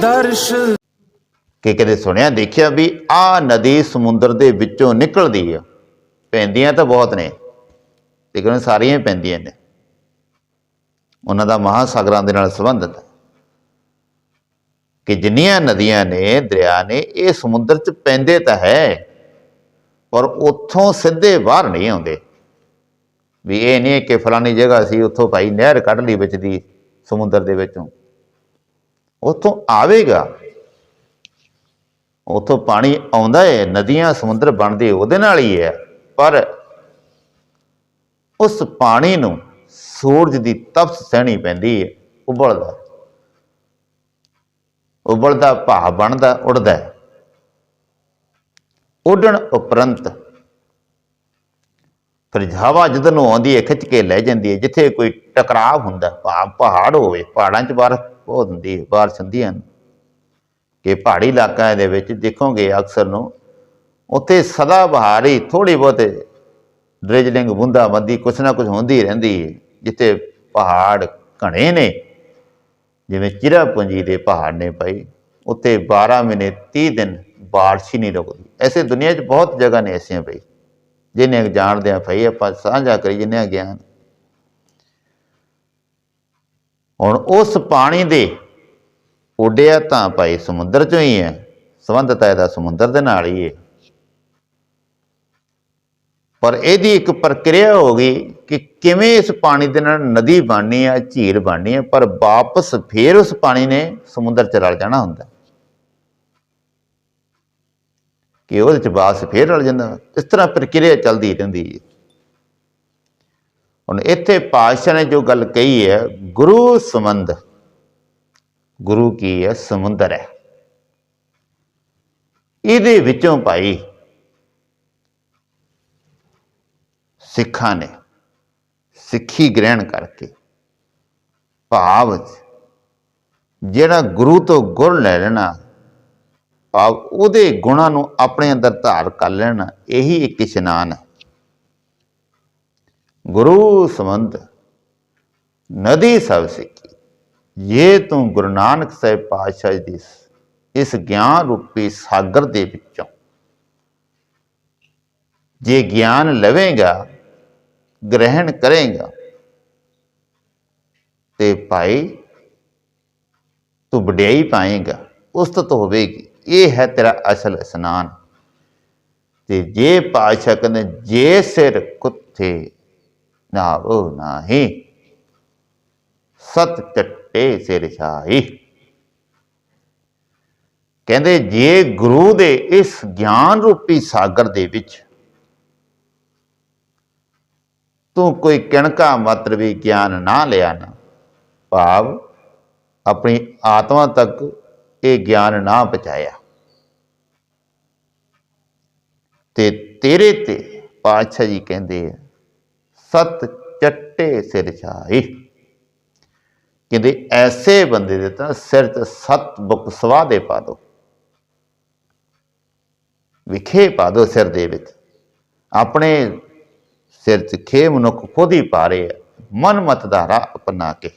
ਦਰਸ਼। ਕਿ ਕਦੇ ਸੁਣਿਆ, ਦੇਖਿਆ ਵੀ ਆ ਨਦੀ ਸਮੁੰਦਰ ਦੇ ਵਿੱਚੋਂ ਨਿਕਲਦੀ ਆ? ਪੈਂਦੀਆਂ ਤਾਂ ਬਹੁਤ ਨੇ, ਲੇਕਿਨ ਸਾਰੀਆਂ ਪੈਂਦੀਆਂ ਨੇ। ਉਹਨਾਂ ਦਾ ਮਹਾਸਾਗਰਾਂ ਦੇ ਨਾਲ ਸੰਬੰਧਿਤ ਹੈ ਕਿ ਜਿੰਨੀਆਂ ਨਦੀਆਂ ਨੇ, ਦਰਿਆ ਨੇ, ਇਹ ਸਮੁੰਦਰ 'ਚ ਪੈਂਦੇ ਤਾਂ ਹੈ, ਪਰ ਉੱਥੋਂ ਸਿੱਧੇ ਬਾਹਰ ਨਹੀਂ ਆਉਂਦੇ। ਵੀ ਇਹ ਨਹੀਂ ਕਿ ਫਲਾਨੀ ਜਗ੍ਹਾ ਸੀ, ਉੱਥੋਂ ਭਾਈ ਨਹਿਰ ਕੱਢ ਲਈ ਵਿੱਚ ਦੀ ਸਮੁੰਦਰ ਦੇ ਵਿੱਚੋਂ। ਉਥੋਂ ਆਵੇਗਾ, ਉੱਥੋਂ ਪਾਣੀ ਆਉਂਦਾ ਹੈ ਨਦੀਆਂ, ਸਮੁੰਦਰ ਬਣਦੇ ਉਹਦੇ ਨਾਲ ਹੀ ਹੈ। ਪਰ ਉਸ ਪਾਣੀ ਨੂੰ ਸੂਰਜ ਦੀ ਤਪਸ਼ ਸਹਿਣੀ ਪੈਂਦੀ ਹੈ ਉਬਲਦਾ। ਉਬਲਦਾ ਭਾਵ ਬਣਦਾ, ਉੱਡਦਾ ਉੱਡਣ ਉਪਰੰਤ ਫਿਰ ਹਵਾ ਜਦੋਂ ਨੂੰ ਆਉਂਦੀ ਹੈ ਖਿੱਚ ਕੇ ਲੈ ਜਾਂਦੀ ਹੈ ਜਿੱਥੇ ਕੋਈ ਟਕਰਾਅ ਹੁੰਦਾ ਭਾਵ ਪਹਾੜ ਹੋਵੇ, ਪਹਾੜਾਂ 'ਚ ਬਾਰਿਸ਼ ਬਹੁਤ ਹੁੰਦੀ ਹੈ ਬਾਰਿਸ਼ ਹੁੰਦੀਆਂ ਹਨ ਕਿ ਪਹਾੜੀ ਇਲਾਕਿਆਂ ਦੇ ਵਿੱਚ ਦੇਖੋਗੇ ਅਕਸਰ ਨੂੰ, ਉੱਥੇ ਸਦਾ ਬਹਾਰ ਹੀ ਥੋੜੀ ਬਹੁਤ ਡ੍ਰਿਜਲਿੰਗ ਬੁੰਦਾ ਬੰਦੀ ਕੁਛ ਨਾ ਕੁਛ ਹੁੰਦੀ ਰਹਿੰਦੀ ਹੈ ਜਿੱਥੇ ਪਹਾੜ ਘਣੇ ਨੇ। ਜਿਵੇਂ ਚਿਰਾਪੁੰਜੀ ਦੇ ਪਹਾੜ ਨੇ ਭਾਈ, ਉੱਥੇ 12 ਮਹੀਨੇ 30 ਦਿਨ ਬਾਰਿਸ਼ ਹੀ ਨਹੀਂ ਰੁਕਦੀ। ਐਸੇ ਦੁਨੀਆ 'ਚ ਬਹੁਤ ਜਗ੍ਹਾ ਨੇ ਐਸੀਆਂ ਭਾਈ ਜਿਹਨੇ ਜਾਣਦੇ ਆ ਭਾਈ, ਆਪਾਂ ਸਾਂਝਾ ਕਰੀ ਜਿੰਨੇ ਗਿਆਨ ਹੁਣ ਉਸ ਪਾਣੀ ਦੇ ਉੱਡਿਆ ਤਾਂ ਭਾਈ ਸਮੁੰਦਰ ਚੋਂ ਹੀ ਹੈ ਸੰਬੰਧਤਾ ਇਹਦਾ ਸਮੁੰਦਰ ਦੇ ਨਾਲ ਹੀ ਹੈ। ਪਰ ਇਹਦੀ ਇੱਕ ਪ੍ਰਕਿਰਿਆ ਹੋ ਗਈ ਕਿ ਕਿਵੇਂ ਇਸ ਪਾਣੀ ਦੇ ਨਾਲ ਨਦੀ ਬਣਨੀ ਹੈ ਝੀਲ ਬਣਨੀ ਹੈ ਪਰ ਵਾਪਸ ਫੇਰ ਉਸ ਪਾਣੀ ਨੇ ਸਮੁੰਦਰ ਚ ਰਲ ਜਾਣਾ ਹੁੰਦਾ। ਕਿ ਉਹਦੇ ਚ ਵਾਪਸ ਫੇਰ ਰਲ ਜਾਂਦਾ। ਇਸ ਤਰ੍ਹਾਂ ਪ੍ਰਕਿਰਿਆ ਚੱਲਦੀ ਰਹਿੰਦੀ ਹੈ। ਹੁਣ ਇੱਥੇ ਪਾਤਸ਼ਾਹ ਨੇ ਜੋ ਗੱਲ ਕਹੀ ਹੈ, ਗੁਰੂ ਸੰਬੰਧ ਗੁਰੂ ਕੀ ਹੈ? ਸਮੁੰਦਰ ਹੈ। ਇਹਦੇ ਵਿੱਚੋਂ ਭਾਈ ਸਿੱਖਾਂ ਨੇ ਸਿੱਖੀ ਗ੍ਰਹਿਣ ਕਰਕੇ ਭਾਵ ਜਿਹੜਾ ਗੁਰੂ ਤੋਂ ਗੁਰ ਲੈ ਲੈਣਾ, ਭਾਵ ਉਹਦੇ ਗੁਣਾਂ ਨੂੰ ਆਪਣੇ ਅੰਦਰ ਧਾਰ ਕਰ ਲੈਣਾ, ਇਹੀ ਇੱਕ ਇਸ਼ਨਾਨ ਹੈ। ਗੁਰੂ ਸੰਬੰਧ ਨਦੀ ਸਭ ਸਿੱਖੀ ਇਹ ਤੂੰ ਗੁਰੂ ਨਾਨਕ ਸਾਹਿਬ ਪਾਤਸ਼ਾਹ ਜੀ ਦੀ ਇਸ ਗਿਆਨ ਰੂਪੀ ਸਾਗਰ ਦੇ ਵਿੱਚੋਂ। ਜੇ ਗਿਆਨ ਲਵੇਂਗਾ, ਗ੍ਰਹਿਣ ਕਰੇਗਾ, ਤੇ ਭਾਈ ਤੂੰ ਵਡਿਆਈ ਪਾਏਗਾ ਉਸਤਤ ਹੋਵੇਗੀ। ਇਹ ਹੈ ਤੇਰਾ ਅਸਲ ਇਸਨਾਨ। ਤੇ ਜੇ ਪਾਸ਼ਾ ਕਹਿੰਦੇ, ਜੇ ਸਿਰ ਕੁੱਥੇ ਨਾ ਨਾਹੀ। ਸਤ ਚੱਟੇ ਸਿਰ ਛਾਈ ਕਹਿੰਦੇ, ਜੇ ਗੁਰੂ ਦੇ ਇਸ ਗਿਆਨ ਰੂਪੀ ਸਾਗਰ ਦੇ ਵਿੱਚ ਤੂੰ ਕੋਈ ਕਿਣਕਾ ਮਾਤਰ ਵੀ ਗਿਆਨ ਨਾ ਲਿਆ ਨਾ, ਭਾਵ ਆਪਣੀ ਆਤਮਾ ਤੱਕ ਇਹ ਗਿਆਨ ਨਾ ਪਹੁੰਚਾਇਆ। ਤੇ ਤੇਰੇ ਤੇ ਪਾਤਸ਼ਾਹ ਜੀ ਕਹਿੰਦੇ ਆ ਸਤ ਚੱਟੇ ਸਿਰ ਛਾਈ। ਕਹਿੰਦੇ, ਐਸੇ ਬੰਦੇ ਦੇ ਤਾਂ ਸਿਰ ਤੇ ਸਤ ਬੁੱਕ ਦੇ ਪਾ ਦੋ। ਵਿਖੇ ਪਾ ਦੋ ਸਿਰ ਦੇ ਵਿੱਚ। ਆਪਣੇ ਸਿਰ 'ਚ ਖੇ ਮਨੁੱਖ ਖੁਦ ਹੀ ਪਾ ਰਹੇ ਆ। ਮਨ ਮਤ ਦਾ ਰਾਹ ਅਪਣਾ ਕੇ।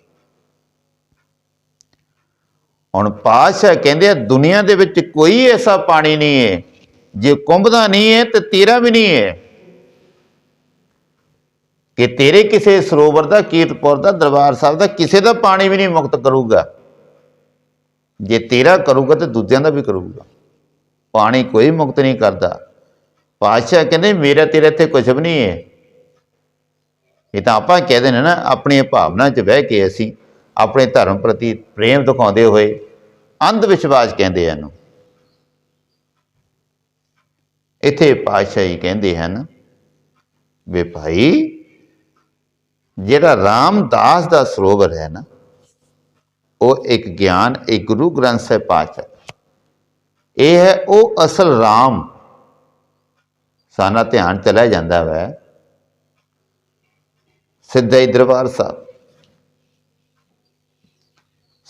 ਹੁਣ ਪਾਸ਼ਾ ਕਹਿੰਦੇ ਆ, ਦੁਨੀਆ ਦੇ ਵਿੱਚ ਕੋਈ ਐਸਾ ਪਾਣੀ ਨਹੀਂ ਹੈ ਜੇ ਕੁੰਭਦਾ ਨਹੀਂ ਹੈ ਤੇ ਤੇਰਾ ਵੀ ਨਹੀਂ ਹੈ ਕਿ ਤੇਰੇ ਕਿਸੇ ਸਰੋਵਰ ਦਾ, ਕੀਰਤਪੁਰ ਦਾ, ਦਰਬਾਰ ਸਾਹਿਬ ਦਾ ਕਿਸੇ ਦਾ ਪਾਣੀ ਵੀ ਨਹੀਂ ਮੁਕਤ ਕਰੂਗਾ। ਜੇ ਤੇਰਾ ਕਰੂਗਾ ਤੇ ਦੂਜਿਆਂ ਦਾ ਵੀ ਕਰੂਗਾ। ਪਾਣੀ ਕੋਈ ਮੁਕਤ ਨਹੀਂ ਕਰਦਾ। ਪਾਤਸ਼ਾਹ ਕਹਿੰਦੇ, ਮੇਰਾ ਤੇਰਾ ਇੱਥੇ ਕੁਝ ਵੀ ਨਹੀਂ ਹੈ। ਇਹ ਤਾਂ ਆਪਾਂ ਕਹਿੰਦੇ ਨੇ ਨਾ, ਆਪਣੀਆਂ ਭਾਵਨਾ 'ਚ ਬਹਿ ਕੇ ਅਸੀਂ ਆਪਣੇ ਧਰਮ ਪ੍ਰਤੀ ਪ੍ਰੇਮ ਦਿਖਾਉਂਦੇ ਹੋਏ ਅੰਧ ਵਿਸ਼ਵਾਸ ਕਹਿੰਦੇ ਹਨ ਇੱਥੇ ਪਾਤਸ਼ਾਹ ਜੀ ਕਹਿੰਦੇ ਹਨ, ਵੇ ਭਾਈ ਜਿਹੜਾ ਰਾਮਦਾਸ ਦਾ ਸਰੋਵਰ ਹੈ ਨਾ, ਉਹ ਇੱਕ ਗਿਆਨ, ਇੱਕ ਗੁਰੂ ਗ੍ਰੰਥ ਸਾਹਿਬ ਪਾਤਸ਼ਾਹ ਇਹ ਹੈ ਉਹ ਅਸਲ ਰਾਮ। ਸਾਨਾ ਧਿਆਨ ਚਲਾ ਜਾਂਦਾ ਵੈ। ਸਿੱਧਾ ਹੀ ਦਰਬਾਰ ਸਾਹਿਬ।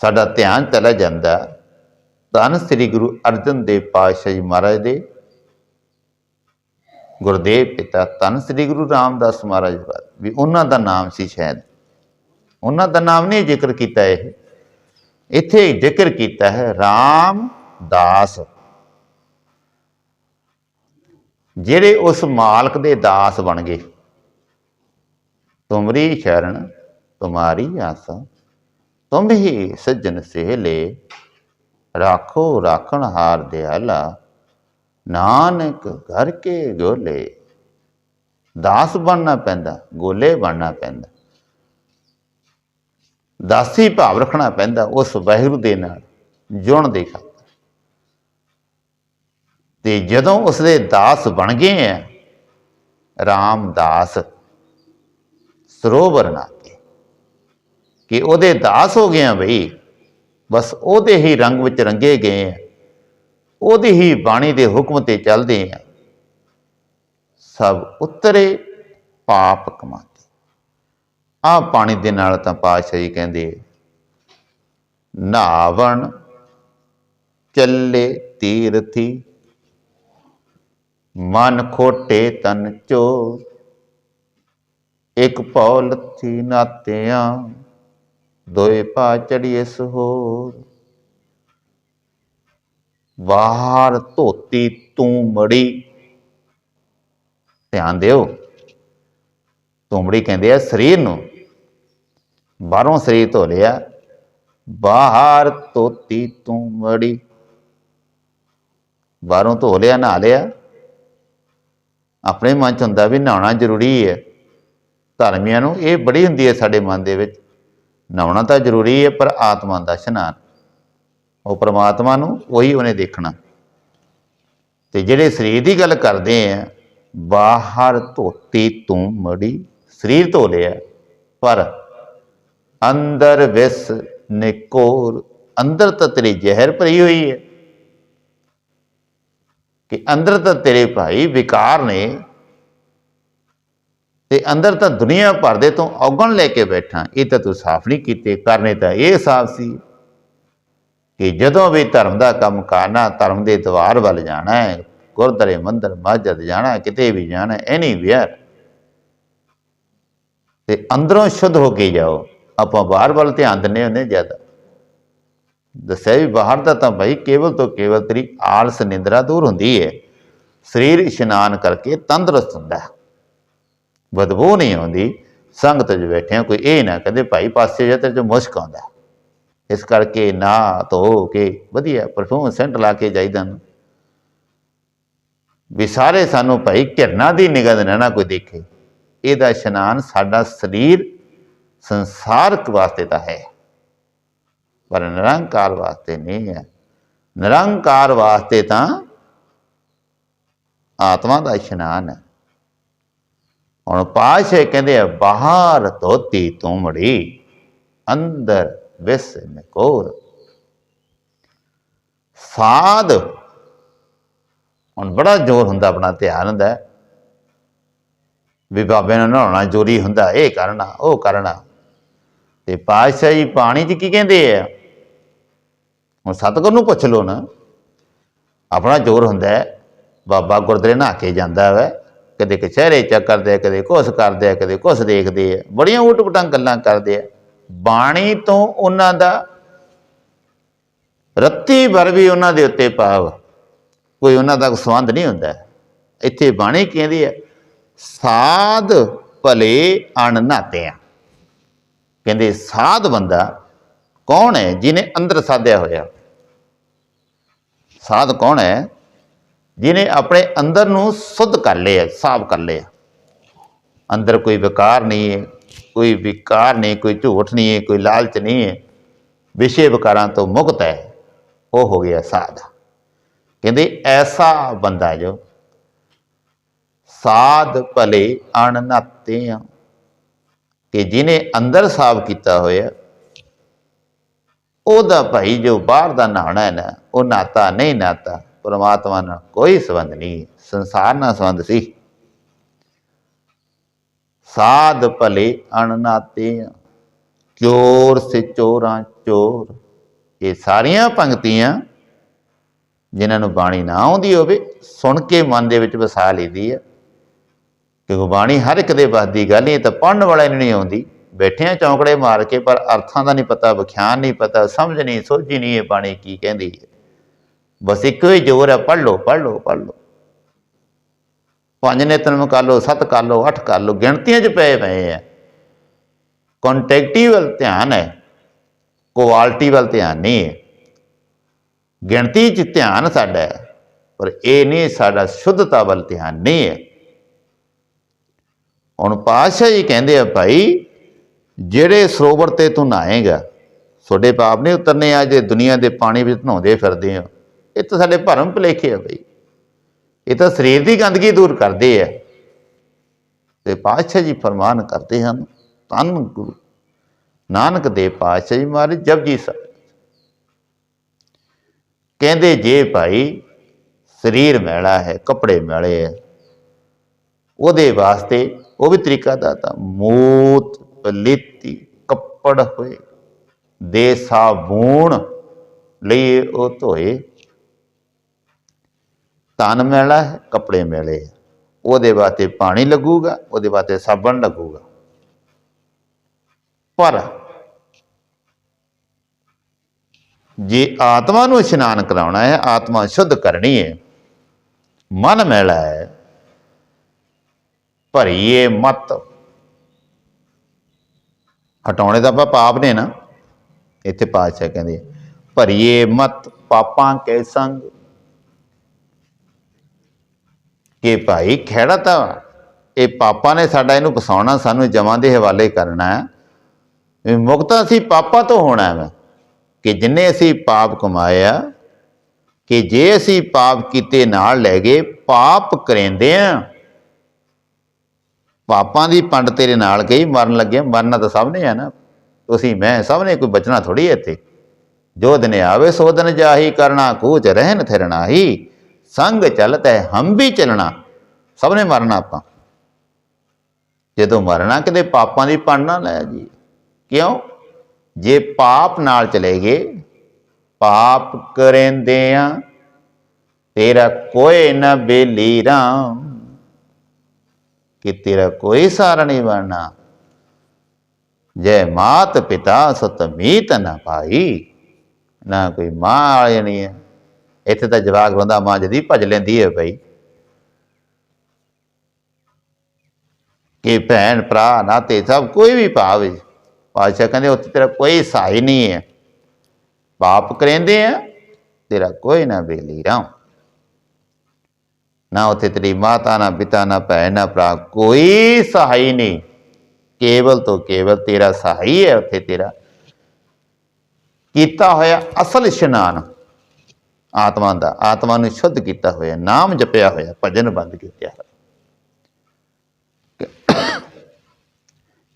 ਸਾਡਾ ਧਿਆਨ ਚਲਾ ਜਾਂਦਾ। ਧੰਨ ਸ੍ਰੀ ਗੁਰੂ ਅਰਜਨ ਦੇਵ ਪਾਤਸ਼ਾਹ ਜੀ ਮਹਾਰਾਜ ਦੇ ਗੁਰਦੇਵ ਪਿਤਾ ਧੰਨ ਸ੍ਰੀ ਗੁਰੂ ਰਾਮਦਾਸ ਮਹਾਰਾਜ ਵੀ ਉਹਨਾਂ ਦਾ ਨਾਮ ਸੀ ਸ਼ਾਇਦ ਉਹਨਾਂ ਦਾ ਨਾਮ ਨਹੀਂ ਜ਼ਿਕਰ ਕੀਤਾ ਇਹ। ਇੱਥੇ ਜ਼ਿਕਰ ਕੀਤਾ ਹੈ RAM ਦਾਸ ਜਿਹੜੇ ਉਸ ਮਾਲਕ ਦੇ ਦਾਸ ਬਣ ਗਏ। ਤੁਮਰੀ ਸ਼ਰਨ, ਤੁਮਾਰੀ ਆਸਾ, ਤੁਮ ਹੀ ਸੱਜਣ ਸੇਲੇ ਰਾਖੋ ਰਾਖਣ ਹਾਰ ਦਿਆਲਾ ਨਾਨਕ ਘਰ ਕੇ ਗੋਲੇ ਦਾਸ ਬਣਨਾ ਪੈਂਦਾ, ਗੋਲੇ ਬਣਨਾ ਪੈਂਦਾ। ਦਾਸੀ ਭਾਵ ਰੱਖਣਾ ਪੈਂਦਾ ਉਸ ਵਾਹਿਗੁਰੂ ਦੇ ਨਾਲ, ਜੁੜਨ ਦੇ ਖਾਤਰ। ਤੇ ਜਦੋਂ ਉਸ ਦੇ ਦਾਸ ਬਣ ਗਏ ਆ, ਰਾਮਦਾਸ ਸਰੋਵਰ ਨਾਤੇ। ਕਿ ਉਹਦੇ ਦਾਸ ਹੋ ਗਏ ਆ ਬਈ, ਬਸ ਉਹਦੇ ਹੀ ਰੰਗ ਵਿੱਚ ਰੰਗੇ ਗਏ ਆ। ਉਹਦੀ ਹੀ ਬਾਣੀ ਦੇ ਹੁਕਮ ਤੇ ਚੱਲਦੇ ਆ। ਸਭ ਉਤਰੇ, ਪਾਪ ਕਮਾਤੇ। ਆ ਪਾਣੀ ਦੇ ਨਾਲ ਤਾਂ ਪਾਤਸ਼ਾਹ ਜੀ ਕਹਿੰਦੇ ਨਾਵਣ ਚੱਲੇ ਤੀਰਥੀ, ਮਨ ਖੋਟੇ ਤਨ ਚੋ ਇੱਕ ਪੌ ਲੱਥੀ ਨਾਤਿਆਂ, ਦੋਏ ਪਾ ਚੜੀਏ ਸਹੋਰ। ਬਾਹਰ ਧੋਤੀ ਤੂੰ ਮੜੀ। ਧਿਆਨ ਦਿਓ। ਤੁਮੜੀ ਕਹਿੰਦੇ ਆ ਸਰੀਰ ਨੂੰ। ਬਾਹਰੋਂ ਸਰੀਰ ਧੋ ਲਿਆ। ਬਾਹਰ ਧੋਤੀ ਤੂੰ ਮੜੀ। ਬਾਹਰੋਂ ਧੋ ਲਿਆ, ਨਹਾ ਲਿਆ। ਆਪਣੇ ਮਨ ਚ ਹੁੰਦਾ ਵੀ ਨਹਾਉਣਾ ਜ਼ਰੂਰੀ ਹੈ। ਧਰਮੀਆਂ ਨੂੰ ਇਹ ਬੜੀ ਹੁੰਦੀ ਹੈ ਸਾਡੇ ਮਨ ਦੇ ਵਿੱਚ। ਨਹਾਉਣਾ ਤਾਂ ਜ਼ਰੂਰੀ ਹੈ, ਪਰ ਆਤਮਾ ਦਾ ਇਸ਼ਨਾਨ। ਉਹ ਪ੍ਰਮਾਤਮਾ ਨੂੰ ਉਹੀ ਉਹਨੇ ਦੇਖਣਾ। ਤੇ ਜਿਹੜੇ ਸਰੀਰ ਦੀ ਗੱਲ ਕਰਦੇ ਆ, ਬਾਹਰ ਧੋਤੀ ਤੂੰ ਮੜੀ, ਸਰੀਰ ਧੋ ਲਿਆ, ਪਰ ਅੰਦਰ ਵਿਸ ਨਿਕੋਰ ਅੰਦਰ ਤਾਂ ਤੇਰੀ ਜ਼ਹਿਰ ਭਰੀ ਹੋਈ ਹੈ। ਕਿ ਅੰਦਰ ਤਾਂ ਤੇਰੇ ਭਾਈ ਵਿਕਾਰ ਨੇ, ਤੇ ਅੰਦਰ ਤਾਂ ਦੁਨੀਆ ਭਰ ਦੇ ਤੋਂ ਔਗਣ ਲੈ ਕੇ ਬੈਠਾ। ਇਹ ਤਾਂ ਤੂੰ ਸਾਫ਼ ਨਹੀਂ ਕੀਤੇ, ਕਰਨੇ ਤਾਂ ਇਹ ਸਾਫ਼ ਸੀ। ਕਿ ਜਦੋਂ ਵੀ ਧਰਮ ਦਾ ਕੰਮ ਕਰਨਾ, ਧਰਮ ਦੇ ਦਵਾਰ ਵੱਲ ਜਾਣਾ ਹੈ, ਗੁਰਦੁਆਰੇ, ਮੰਦਰ, ਮਸਜਿਦ ਜਾਣਾ, ਕਿਤੇ ਵੀ ਜਾਣਾ ਐਨੀ ਵੇਅਰ ਤੇ ਅੰਦਰੋਂ ਸ਼ੁੱਧ ਹੋ ਕੇ ਜਾਓ। ਆਪਾਂ ਬਾਹਰ ਵੱਲ ਧਿਆਨ ਦਿੰਨੇ ਹੁੰਦੇ ਜ਼ਿਆਦਾ। ਦੱਸਿਆ ਵੀ ਬਾਹਰ ਦਾ ਤਾਂ ਭਾਈ ਕੇਵਲ ਤੋਂ ਕੇਵਲ ਤੇਰੀ ਆਲਸ, ਨਿੰਦਰਾ ਦੂਰ ਹੁੰਦੀ ਹੈ ਸਰੀਰ ਇਸ਼ਨਾਨ ਕਰਕੇ ਤੰਦਰੁਸਤ ਹੁੰਦਾ ਹੈ। ਬਦਬੂ ਨਹੀਂ ਆਉਂਦੀ। ਸੰਗਤ 'ਚ ਬੈਠਿਆਂ ਕੋਈ ਇਹ ਨਾ ਕਹਦੇ, ਭਾਈ ਪਾਸੇ ਜਾ, ਤੇਰੇ 'ਚ ਮੁਸ਼ਕ ਆਉਂਦਾ ਇਸ ਕਰਕੇ ਨਾ ਧੋ ਕੇ ਵਧੀਆ ਪਰਫਿਊਮ ਸੈਂਟ ਲਾ ਕੇ ਜਾਈਦਾ ਨੂੰ। ਵੀ ਸਾਰੇ ਸਾਨੂੰ ਭਾਈ ਘਿਰਨਾ ਦੀ ਨਿਗਾਹ ਨਾਲ ਨਾ ਕੋਈ ਦੇਖੇ। ਇਹਦਾ ਇਸ਼ਨਾਨ ਸਾਡਾ ਸਰੀਰ ਸੰਸਾਰਕ ਵਾਸਤੇ ਤਾਂ ਹੈ। ਪਰ ਨਿਰੰਕਾਰ ਵਾਸਤੇ ਨਹੀਂ ਹੈ। ਨਿਰੰਕਾਰ ਵਾਸਤੇ ਤਾਂ ਆਤਮਾ ਦਾ ਇਸ਼ਨਾਨ ਹੈ। ਹੁਣ ਪਾਸ਼ੇ ਕਹਿੰਦੇ ਆ, ਬਾਹਰ ਧੋਤੀ ਤੁਮੜੀ ਅੰਦਰ ਵਿਸ ਨਕੋਰ ਸਾਧ। ਹੁਣ ਬੜਾ ਜ਼ੋਰ ਹੁੰਦਾ, ਆਪਣਾ ਧਿਆਨ ਹੁੰਦਾ। ਵੀ ਬਾਬੇ ਨੂੰ ਨਹਾਉਣਾ ਜ਼ੋਰੀ ਹੁੰਦਾ, ਇਹ ਕਰਨਾ, ਉਹ ਕਰਨਾ। ਤੇ ਪਾਤਸ਼ਾਹ ਜੀ ਪਾਣੀ 'ਚ ਕੀ ਕਹਿੰਦੇ ਆ? ਹੁਣ ਸਤਿਗੁਰ ਨੂੰ ਪੁੱਛ ਲਓ ਨਾ। ਆਪਣਾ ਜ਼ੋਰ ਹੁੰਦਾ ਬਾਬਾ ਗੁਰਦੁਆਰੇ ਨਹਾ ਕੇ ਜਾਂਦਾ ਵੈ। ਕਦੇ ਕਚਹਿਰੇ ਚੱਕ ਕਰਦੇ ਆ ਕਦੇ ਕੁਛ ਕਰਦੇ ਆ, ਕਦੇ ਕੁਛ ਦੇਖਦੇ ਆ। ਬੜੀਆਂ ਊਟ-ਪਟਾਂਗ ਗੱਲਾਂ ਕਰਦੇ ਆ। ਬਾਣੀ ਤੋਂ ਉਹਨਾਂ ਦਾ ਰੱਤੀ ਭਰ ਵੀ ਉਹਨਾਂ ਦੇ ਉੱਤੇ ਭਾਵ। ਕੋਈ ਉਹਨਾਂ ਦਾ ਸੰਬੰਧ ਨਹੀਂ ਹੁੰਦਾ। ਇੱਥੇ ਬਾਣੀ ਕਹਿੰਦੀ ਹੈ, ਸਾਧ ਭਲੇ ਅਣਨਾਤਿਆ ਕਹਿੰਦੇ, ਸਾਧ ਬੰਦਾ ਕੌਣ ਹੈ ਜਿਹਨੇ ਅੰਦਰ ਸਾਧਿਆ ਹੋਇਆ? ਸਾਧ ਕੌਣ ਹੈ ਜਿਹਨੇ ਆਪਣੇ ਅੰਦਰ ਨੂੰ ਸੁੱਧ ਕਰ ਲਿਆ, ਸਾਫ਼ ਕਰ ਲਿਆ? ਅੰਦਰ ਕੋਈ ਵਿਕਾਰ ਨਹੀਂ ਹੈ। ਕੋਈ ਵਿਕਾਰ ਨਹੀਂ, ਕੋਈ ਝੂਠ ਨਹੀਂ ਹੈ, ਕੋਈ ਲਾਲਚ ਨਹੀਂ ਹੈ। ਵਿਸ਼ੇ ਵਿਕਾਰਾਂ ਤੋਂ ਮੁਕਤ ਹੈ। ਉਹ ਹੋ ਗਿਆ ਸਾਧ। ਕਹਿੰਦੇ, ਐਸਾ ਬੰਦਾ ਜੋ ਸਾਧ ਭਲੇ ਅਣਨਾਤੇ ਆ, ਕਿ ਜਿਹਨੇ ਅੰਦਰ ਸਾਫ਼ ਕੀਤਾ ਹੋਇਆ, ਉਹਦਾ ਭਾਈ ਜੋ ਬਾਹਰ ਦਾ ਨਹਾਣਾ ਹੈ ਨਾ, ਉਹ ਨਾਤਾ ਨਹੀਂ ਨਾਤਾ, ਪਰਮਾਤਮਾ ਨਾਲ ਕੋਈ ਸੰਬੰਧ ਨਹੀਂ, ਸੰਸਾਰ ਨਾਲ ਸੰਬੰਧ ਸੀ। ਸਾਧ ਭਲੇ ਅਣਨਾਤੇ ਚੋਰ ਸੇ ਚੋਰਾਂ ਚੋਰ। ਇਹ ਸਾਰੀਆਂ ਪੰਕਤੀਆਂ ਜਿਨ੍ਹਾਂ ਨੂੰ ਬਾਣੀ ਨਾ ਆਉਂਦੀ ਹੋਵੇ, ਸੁਣ ਕੇ ਮਨ ਦੇ ਵਿੱਚ ਵਸਾ ਲਈਦੀ ਹੈ ਕਿਉਂਕਿ ਬਾਣੀ ਹਰ ਇੱਕ ਦੇ ਵੱਸ ਦੀ ਗੱਲ ਨਹੀਂ ਤਾਂ ਪੜਨ ਵਾਲੇ ਨੂੰ ਨਹੀਂ ਆਉਂਦੀ। ਬੈਠਿਆਂ ਚੌਂਕੜੇ ਮਾਰ ਕੇ, ਪਰ ਅਰਥਾਂ ਦਾ ਨਹੀਂ ਪਤਾ, ਵਿਖਿਆਨ ਨਹੀਂ ਪਤਾ, ਸਮਝ ਨਹੀਂ, ਸੋਝੀ ਨਹੀਂ ਇਹ ਬਾਣੀ ਕੀ ਕਹਿੰਦੀ ਹੈ। ਬਸ ਇੱਕੋ ਹੀ ਜ਼ੋਰ ਹੈ ਪੜ੍ਹ ਲਓ ਪੜ੍ਹ ਲਓ ਪੜ੍ਹ ਲਓ। ਪੰਜ ਨੇਤਨ ਕਰ ਲਓ ਸੱਤ ਕਰ ਲਓ ਅੱਠ ਕਰ ਲਓ ਗਿਣਤੀਆਂ 'ਚ ਪਏ ਪਏ ਆ। ਕੰਟੈਕਟਿਵ ਵੱਲ ਧਿਆਨ ਹੈ ਕੁਆਲਿਟੀ ਵੱਲ ਧਿਆਨ ਨਹੀਂ ਹੈ। ਗਿਣਤੀ 'ਚ ਧਿਆਨ ਸਾਡਾ ਹੈ, ਪਰ ਇਹ ਨਹੀਂ ਸਾਡਾ ਸ਼ੁੱਧਤਾ ਵੱਲ ਧਿਆਨ ਨਹੀਂ ਹੈ। ਹੁਣ ਪਾਤਸ਼ਾਹ ਜੀ ਕਹਿੰਦੇ ਆ, ਭਾਈ, ਜਿਹੜੇ ਸਰੋਵਰ ਤੇ ਤੂੰ ਨਹਾਏਗਾ, ਤੁਹਾਡੇ ਪਾਪ ਨਹੀਂ ਉਤਰਨੇ, ਆ ਜੇ ਦੁਨੀਆ ਦੇ ਪਾਣੀ ਵਿੱਚ ਨਹਾਉਂਦੇ ਫਿਰਦੇ ਹੋ, ਇਹ ਤਾਂ ਸਾਡੇ ਭਰਮ ਭੁਲੇਖੇ ਆ ਭਾਈ। ਇਹ ਤਾਂ ਸਰੀਰ ਦੀ ਗੰਦਗੀ ਦੂਰ ਕਰਦੇ ਆ। ਤੇ ਪਾਤਸ਼ਾਹ ਜੀ ਫਰਮਾਨ ਕਰਦੇ ਹਨ ਤਨ ਗੁਰੂ ਨਾਨਕ ਦੇ ਪਾਤਸ਼ਾਹ ਜੀ ਮਹਾਰਾਜ ਜਪਜੀ ਸਾਹਿਬ ਕਹਿੰਦੇ, ਜੇ ਭਾਈ ਸਰੀਰ ਮੈਲਾ ਹੈ, ਕੱਪੜੇ ਮੈਲੇ ਹੈ, ਉਹਦੇ ਵਾਸਤੇ ਉਹ ਵੀ ਤਰੀਕਾ ਦੱਸਦਾ ਮੂਤ, ਪਲੀਤੀ, ਕੱਪੜ ਹੋਏ, ਦੇ ਸਾਬੂਣ ਲਈ ਉਹ ਧੋਏ ਤਨ ਮੈਲਾ ਹੈ, ਕੱਪੜੇ ਮੈਲੇ ਹੈ। ਉਹਦੇ ਵਾਸਤੇ ਪਾਣੀ ਲੱਗੂਗਾ, ਉਹਦੇ ਵਾਸਤੇ ਸਾਬਣ ਲੱਗੂਗਾ। ਪਰ ਜੇ ਆਤਮਾ ਨੂੰ ਇਸ਼ਨਾਨ ਕਰਾਉਣਾ ਹੈ, ਆਤਮਾ ਸ਼ੁੱਧ ਕਰਨੀ ਹੈ, ਮਨ ਮੈਲਾ ਹੈ, ਭਰੀਏ ਮਤ। ਹਟਾਉਣੇ ਦਾ ਆਪਾਂ ਪਾਪ ਨੇ ਨਾ। ਇੱਥੇ ਪਾਤਸ਼ਾਹ ਕਹਿੰਦੇ ਭਰੀਏ ਮਤ, ਪਾਪਾਂ ਕੇ ਸੰਗ। ਕਿ ਭਾਈ ਖੇੜਾ ਤਾਂ ਇਹ ਪਾਪਾਂ ਨੇ ਸਾਡਾ ਇਹਨੂੰ ਫਸਾਉਣਾ, ਸਾਨੂੰ ਜਮਾਂ ਦੇ ਹਵਾਲੇ ਕਰਨਾ ਹੈ। ਮੁਕਤ ਅਸੀਂ ਪਾਪਾਂ ਤੋਂ ਹੋਣਾ ਹੈ ਕਿ ਜਿੰਨੇ ਅਸੀਂ ਪਾਪ ਕਮਾਇਆ ਕਿ ਜੇ ਅਸੀਂ ਪਾਪ ਕੀਤੇ ਨਾਲ ਲੈ ਗਏ, ਪਾਪ ਕਰਿੰਦੇ ਆ। ਪਾਪਾਂ ਦੀ ਪੰਡ ਤੇਰੇ ਨਾਲ ਗਈ, ਮਰਨ ਲੱਗੇ ਮਰਨਾ ਤਾਂ ਸਭ ਨੇ ਆ ਨਾ। ਤੁਸੀਂ, ਮੈਂ, ਸਭ ਨੇ ਕੋਈ ਬਚਣਾ ਥੋੜੀ ਇੱਥੇ। ਜੋ ਦਿਨ ਆਵੇ, ਸੋ ਦਿਨ ਜਾਹੀ ਕਰਨਾ, ਕੂਚ ਰਹਿਣ ਥਿਰਣਾ ਹੀ। ਸੰਗ ਚਲਤ ਹੈ ਹਮ ਵੀ ਚਲਣਾ। ਸਭ ਨੇ ਮਰਨਾ ਆਪਾਂ। ਜਦੋਂ ਮਰਨਾ, ਕਿਤੇ ਪਾਪਾਂ ਦੀ ਪੰਡ ਨਾ ਲੈ ਜੀ ਕਿਉਂ? ਜੇ ਪਾਪ ਨਾਲ ਚਲੇ ਗਏ, ਪਾਪ ਕਰੇਂਦੇ ਆ, ਤੇਰਾ ਕੋਈ ਨਾ ਬੇਲੀ ਰਾਮ। ਕਿ ਤੇਰਾ ਕੋਈ ਸਾਰਾ ਨਹੀਂ ਬਣਨਾ। ਜੈ ਮਾਤ ਪਿਤਾ ਸਤਮੀਤ ਨਾ ਭਾਈ। ਨਾ ਕੋਈ ਮਾਂ ਵਾਲੀ ਨਹੀਂ ਹੈ। ਇੱਥੇ ਤਾਂ ਜਵਾਕ ਬੰਦਾ ਮਾਂ ਜਦੀ ਭੱਜ ਲੈਂਦੀ ਹੈ ਭਾਈ ਕਿ ਭੈਣ, ਭਰਾ, ਨਾਤੇ ਸਭ ਕੋਈ ਵੀ ਭਾਵ ਹੈ ਪਾਸ਼ਾ ਕਹਿੰਦੇ, ਉੱਥੇ ਤੇਰਾ ਕੋਈ ਸਹਾਈ ਨਹੀਂ ਹੈ ਪਾਪ ਕਰੇਂਦੇ ਆ, ਤੇਰਾ ਕੋਈ ਨਾ ਬੇਲੀ ਰਾਮ। ਨਾ ਉੱਥੇ ਤੇਰੀ ਮਾਤਾ, ਨਾ ਪਿਤਾ, ਨਾ ਭੈਣ, ਨਾ ਭਰਾ, ਕੋਈ ਸਹਾਈ ਨਹੀਂ। ਕੇਵਲ ਤੋਂ ਕੇਵਲ ਤੇਰਾ ਸਹਾਈ ਹੈ ਉੱਥੇ ਤੇਰਾ ਕੀਤਾ ਹੋਇਆ ਅਸਲ ਇਸ਼ਨਾਨ। ਆਤਮਾ ਦਾ, ਆਤਮਾ ਨੂੰ ਸ਼ੁੱਧ ਕੀਤਾ ਹੋਇਆ, ਨਾਮ ਜਪਿਆ ਹੋਇਆ, ਭਜਨ ਬੰਦ ਕੀਤਾ ਹੋਇਆ